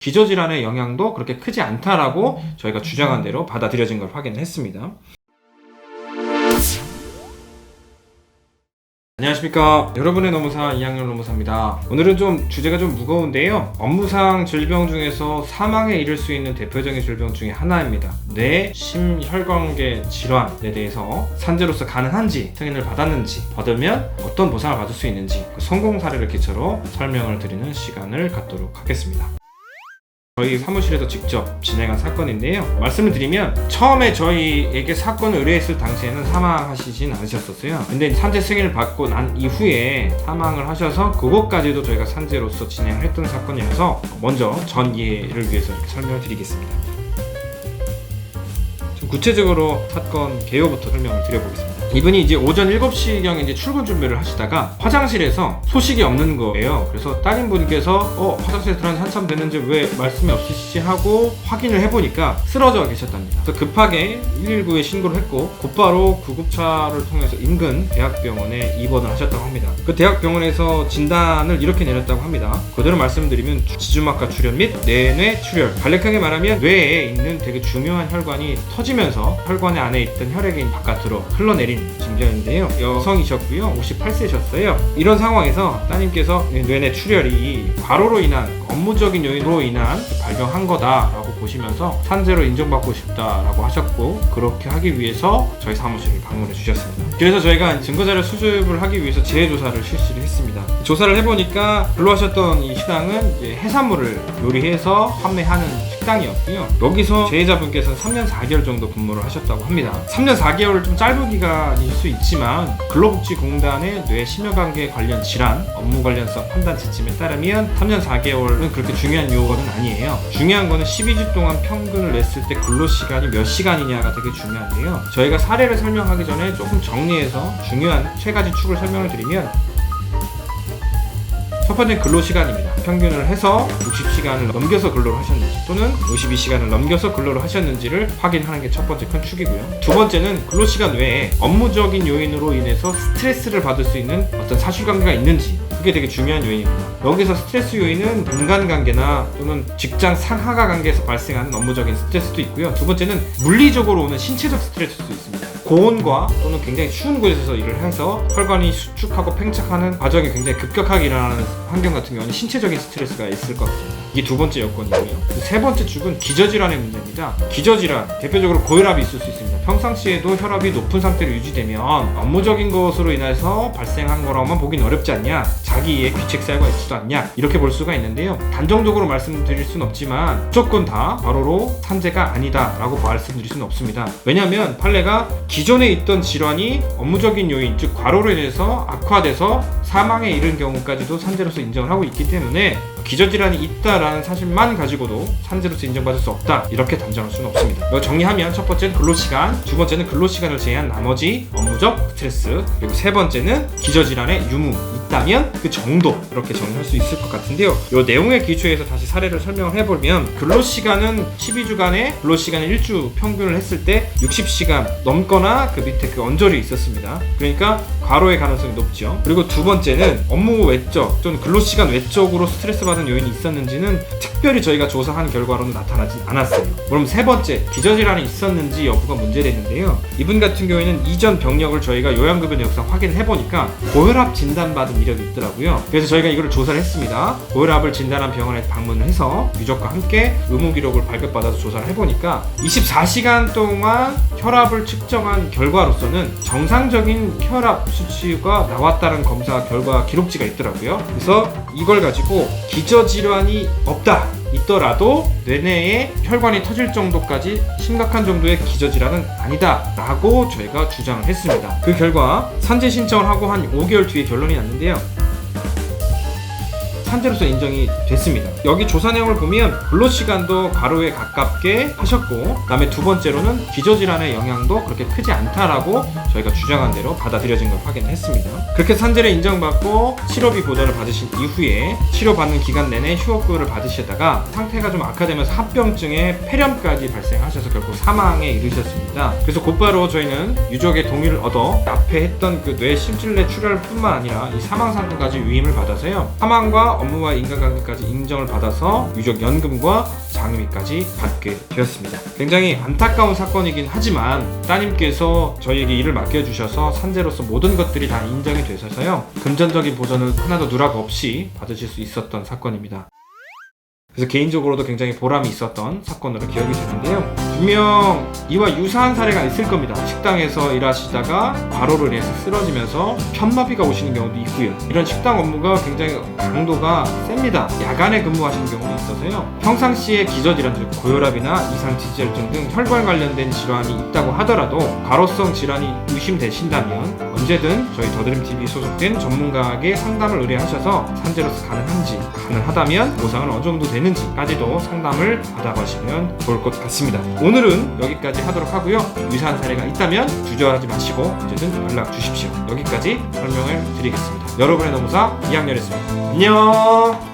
기저질환의 영향도 그렇게 크지 않다라고 저희가 주장한 대로 받아들여진 걸 확인했습니다. 안녕하십니까. 여러분의 노무사 이학년 노무사입니다. 오늘은 좀 주제가 좀 무거운데요. 업무상 질병 중에서 사망에 이를 수 있는 대표적인 질병 중에 하나입니다. 뇌 심혈관계 질환에 대해서 산재로서 가능한지 승인을 받았는지 받으면 어떤 보상을 받을 수 있는지 그 성공 사례를 기초로 설명을 드리는 시간을 갖도록 하겠습니다 저희 사무실에서 직접 진행한 사건인데요. 말씀을 드리면 처음에 저희에게 사건을 의뢰했을 당시에는 사망하시진 않으셨었어요. 근데 산재 승인을 받고 난 이후에 사망을 하셔서 그것까지도 저희가 산재로서 진행을 했던 사건이라서 먼저 전 이해를 위해서 이렇게 설명을 드리겠습니다. 좀 구체적으로 사건 개요부터 설명을 드려보겠습니다. 이분이 이제 오전 7시경에 이제 출근 준비를 하시다가 화장실에서 소식이 없는 거예요. 그래서 따님분께서 어, 화장실에 들어간 지 한참 됐는지 왜 말씀이 없으시지 하고 확인을 해보니까 쓰러져 계셨답니다. 그래서 급하게 119에 신고를 했고 곧바로 구급차를 통해서 인근 대학병원에 입원을 하셨다고 합니다. 그 대학병원에서 진단을 이렇게 내렸다고 합니다. 그대로 말씀드리면 지주막과 출혈 및 내뇌 출혈 간략하게 말하면 뇌에 있는 되게 중요한 혈관이 터지면 서 혈관 안에 있던 혈액이 바깥으로 흘러내린 징조인데요. 여성이셨고요. 58세셨어요. 이런 상황에서 따님께서 뇌내 출혈이 과로로 인한 업무적인 요인으로 인한 발병한 거다라고 보시면서 산재로 인정받고 싶다라고 하셨고 그렇게 하기 위해서 저희 사무실을 방문해 주셨습니다. 그래서 저희가 증거자료 수집을 하기 위해서 재조사를 실시를 했습니다. 조사를 해보니까 근로하셨던 이 식당은 이제 해산물을 요리해서 판매하는 식당이었고요. 여기서 재해자분께서는 3년 4개월 정도 근무를 하셨다고 합니다. 3년 4개월 좀 짧은 기간일 수 있지만 근로복지공단의 뇌 심혈관계 관련 질환 업무 관련성 판단 지침에 따르면 3년 4개월은 그렇게 중요한 요건은 아니에요. 중요한 거는 12주 동안 평균을 냈을 때 근로 시간이 몇 시간이냐가 되게 중요한데요. 저희가 사례를 설명하기 전에 조금 정리해서 중요한 세 가지 축을 설명을 드리면 첫 번째 근로 시간입니다. 평균을 해서 60시간을 넘겨서 근로를 하셨는지 또는 52시간을 넘겨서 근로를 하셨는지를 확인하는 게 첫 번째 큰 축이고요. 두 번째는 근로 시간 외에 업무적인 요인으로 인해서 스트레스를 받을 수 있는 어떤 사실관계가 있는지 그게 되게 중요한 요인입니다. 여기서 스트레스 요인은 인간관계나 또는 직장 상하가 관계에서 발생하는 업무적인 스트레스도 있고요. 두 번째는 물리적으로 오는 신체적 스트레스도 있습니다. 고온과 또는 굉장히 추운 곳에서 일을 해서 혈관이 수축하고 팽창하는 과정이 굉장히 급격하게 일어나는 환경 같은 경우는 신체적인 스트레스가 있을 것 같습니다. 이게 두 번째 여건이고요. 그세 번째 축은 기저질환의 문제입니다. 기저질환 대표적으로 고혈압이 있을 수 있습니다. 평상시에도 혈압이 높은 상태로 유지되면 업무적인 것으로 인해서 발생한 거라고만 보긴 어렵지 않냐? 자기의 귀책 사유가 있지도 않냐? 이렇게 볼 수가 있는데요. 단정적으로 말씀드릴 수는 없지만 무조건 다 과로로 산재가 아니다라고 말씀드릴 수는 없습니다. 왜냐하면 판례가 기 존에 있던 질환이 업무적인 요인 즉 과로로 인해서 악화돼서 사망에 이른 경우까지도 산재로서 인정을 하고 있기 때문에 기저질환이 있다라는 사실만 가지고도 산재로서 인정받을 수 없다 이렇게 단정할 수는 없습니다. 정리하면 첫 번째는 근로시간, 두 번째는 근로시간을 제외한 나머지 업무적 스트레스, 그리고 세 번째는 기저질환의 유무 있다면 그 정도 이렇게 정리할 수 있을 것 같은데요. 이 내용의 기초에서 다시 사례를 설명을 해보면 근로시간은 12주간에 근로시간을 1주 평균을 했을 때 60시간 넘거나 그 밑에 그 언저리 있었습니다. 그러니까 과로의 가능성이 높죠. 그리고 두 번째는 업무 외적 또는 근로시간 외적으로 스트레스 받은 요인이 있었는지는 특별히 저희가 조사한 결과로는 나타나지 않았어요. 그럼 세 번째 기저질환이 있었는지 여부가 문제됐는데요. 이분 같은 경우에는 이전 병력을 저희가 요양급여 내역상 확인해 보니까 고혈압 진단받은 이력이 있더라고요. 그래서 저희가 이거를 조사를 했습니다. 고혈압을 진단한 병원에 방문을 해서 유족과 함께 의무 기록을 발급받아서 조사를 해보니까 24시간 동안 혈압을 측정한 결과로서는 정상적인 혈압 수치가 나왔다는 검사 결과 기록지가 있더라고요. 그래서 이걸 가지고 기저질환이 없다. 있더라도 뇌내에 혈관이 터질 정도까지 심각한 정도의 기저질환은 아니다 라고 저희가 주장을 했습니다. 그 결과 산재 신청을 하고 한 5개월 뒤에 결론이 났는데요 산재로서 인정이 됐습니다. 여기 조사 내용을 보면 근로 시간도 과로에 가깝게 하셨고 그다음에 두 번째로는 기저질환의 영향도 그렇게 크지 않다라고 저희가 주장한 대로 받아들여진 걸 확인했습니다. 그렇게 산재를 인정받고 치료비 보전을 받으신 이후에 치료받는 기간 내내 휴업급여를 받으시다가 상태가 좀 악화되면서 합병증에 폐렴까지 발생하셔서 결국 사망에 이르셨습니다. 그래서 곧바로 저희는 유족의 동의를 얻어 앞에 했던 그 뇌 심질내 출혈뿐만 아니라 이 사망 상태까지 위임을 받아서요. 사망과 업무와 인간관계까지 인정을 받아서 유족연금과 장의비까지 받게 되었습니다. 굉장히 안타까운 사건이긴 하지만 따님께서 저희에게 일을 맡겨주셔서 산재로서 모든 것들이 다 인정이 되셔서요. 금전적인 보전을 하나도 누락 없이 받으실 수 있었던 사건입니다. 그래서 개인적으로도 굉장히 보람이 있었던 사건으로 기억이 되는데요. 분명 이와 유사한 사례가 있을 겁니다. 식당에서 일하시다가 과로를 인해서 쓰러지면서 편마비가 오시는 경우도 있고요. 이런 식당 업무가 굉장히 강도가 셉니다. 야간에 근무하시는 경우도 있어서요. 평상시에 기저질환, 즉 고혈압이나 이상지질증 등 혈관 관련된 질환이 있다고 하더라도 과로성 질환이 의심되신다면 언제든 저희 더드림TV 소속된 전문가에게 상담을 의뢰하셔서 산재로서 가능한지 가능하다면 보상은 어느 정도 되는지까지도 상담을 받아가시면 좋을 것 같습니다. 오늘은 여기까지 하도록 하고요. 유사한 사례가 있다면 주저하지 마시고 언제든 연락 주십시오. 여기까지 설명을 드리겠습니다. 여러분의 노무사 이학렬이었습니다. 안녕.